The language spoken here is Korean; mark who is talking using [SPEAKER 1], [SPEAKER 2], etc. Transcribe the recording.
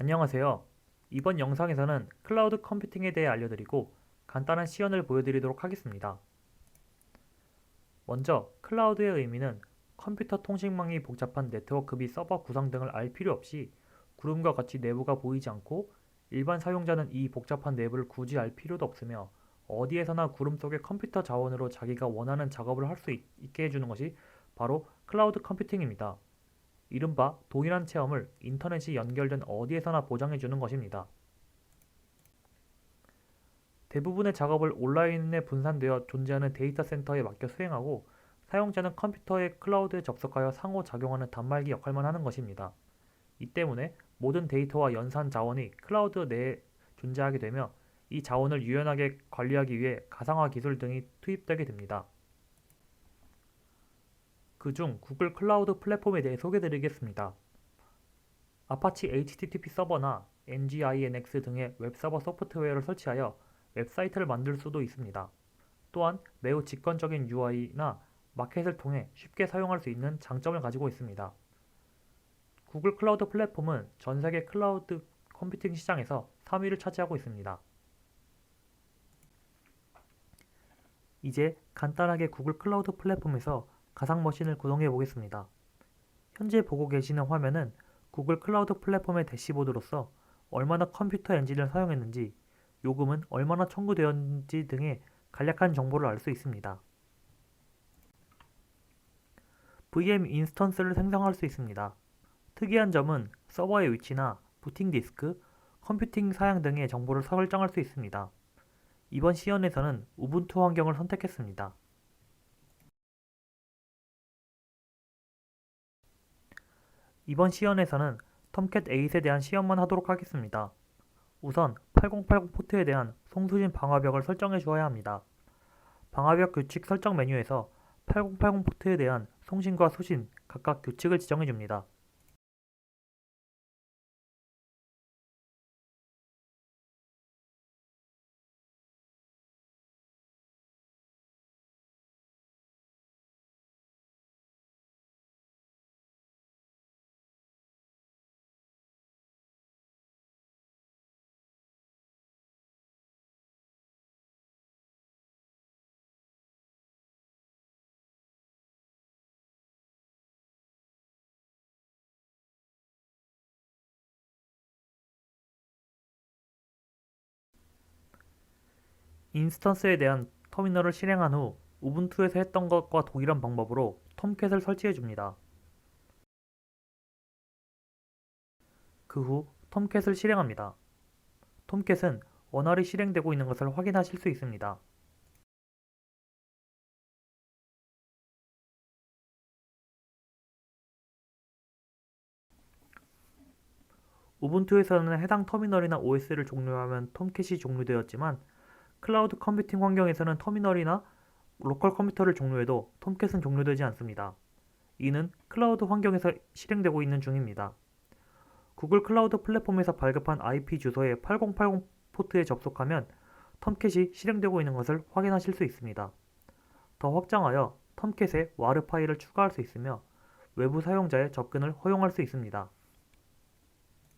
[SPEAKER 1] 안녕하세요. 이번 영상에서는 클라우드 컴퓨팅에 대해 알려드리고 간단한 시연을 보여드리도록 하겠습니다. 먼저 클라우드의 의미는 컴퓨터 통신망이 복잡한 네트워크 및 서버 구성 등을 알 필요 없이 구름과 같이 내부가 보이지 않고 일반 사용자는 이 복잡한 내부를 굳이 알 필요도 없으며 어디에서나 구름 속의 컴퓨터 자원으로 자기가 원하는 작업을 할 수 있게 해주는 것이 바로 클라우드 컴퓨팅입니다. 이른바 동일한 체험을 인터넷이 연결된 어디에서나 보장해주는 것입니다. 대부분의 작업을 온라인에 분산되어 존재하는 데이터 센터에 맡겨 수행하고 사용자는 컴퓨터의 클라우드에 접속하여 상호작용하는 단말기 역할만 하는 것입니다. 이 때문에 모든 데이터와 연산 자원이 클라우드 내에 존재하게 되며 이 자원을 유연하게 관리하기 위해 가상화 기술 등이 투입되게 됩니다. 그중 구글 클라우드 플랫폼에 대해 소개드리겠습니다. 아파치 HTTP 서버나 NGINX 등의 웹서버 소프트웨어를 설치하여 웹사이트를 만들 수도 있습니다. 또한 매우 직관적인 UI나 마켓을 통해 쉽게 사용할 수 있는 장점을 가지고 있습니다. 구글 클라우드 플랫폼은 전 세계 클라우드 컴퓨팅 시장에서 3위를 차지하고 있습니다. 이제 간단하게 구글 클라우드 플랫폼에서 가상 머신을 구동해 보겠습니다. 현재 보고 계시는 화면은 구글 클라우드 플랫폼의 대시보드로서 얼마나 컴퓨터 엔진을 사용했는지, 요금은 얼마나 청구되었는지 등의 간략한 정보를 알 수 있습니다. VM 인스턴스를 생성할 수 있습니다. 특이한 점은 서버의 위치나 부팅 디스크, 컴퓨팅 사양 등의 정보를 설정할 수 있습니다. 이번 시연에서는 우분투 환경을 선택했습니다. 이번 시연에서는 톰캣 8에 대한 시연만 하도록 하겠습니다. 우선 8080 포트에 대한 송수신 방화벽을 설정해 주어야 합니다. 방화벽 규칙 설정 메뉴에서 8080 포트에 대한 송신과 수신 각각 규칙을 지정해 줍니다. 인스턴스에 대한 터미널을 실행한 후 우분투에서 했던 것과 동일한 방법으로 톰캣을 설치해 줍니다. 그 후 톰캣을 실행합니다. 톰캣은 원활히 실행되고 있는 것을 확인하실 수 있습니다. 우분투에서는 해당 터미널이나 OS를 종료하면 톰캣이 종료되었지만 클라우드 컴퓨팅 환경에서는 터미널이나 로컬 컴퓨터를 종료해도 톰캣은 종료되지 않습니다. 이는 클라우드 환경에서 실행되고 있는 중입니다. 구글 클라우드 플랫폼에서 발급한 IP 주소의 8080 포트에 접속하면 톰캣이 실행되고 있는 것을 확인하실 수 있습니다. 더 확장하여 톰캣에 와르 파일을 추가할 수 있으며 외부 사용자의 접근을 허용할 수 있습니다.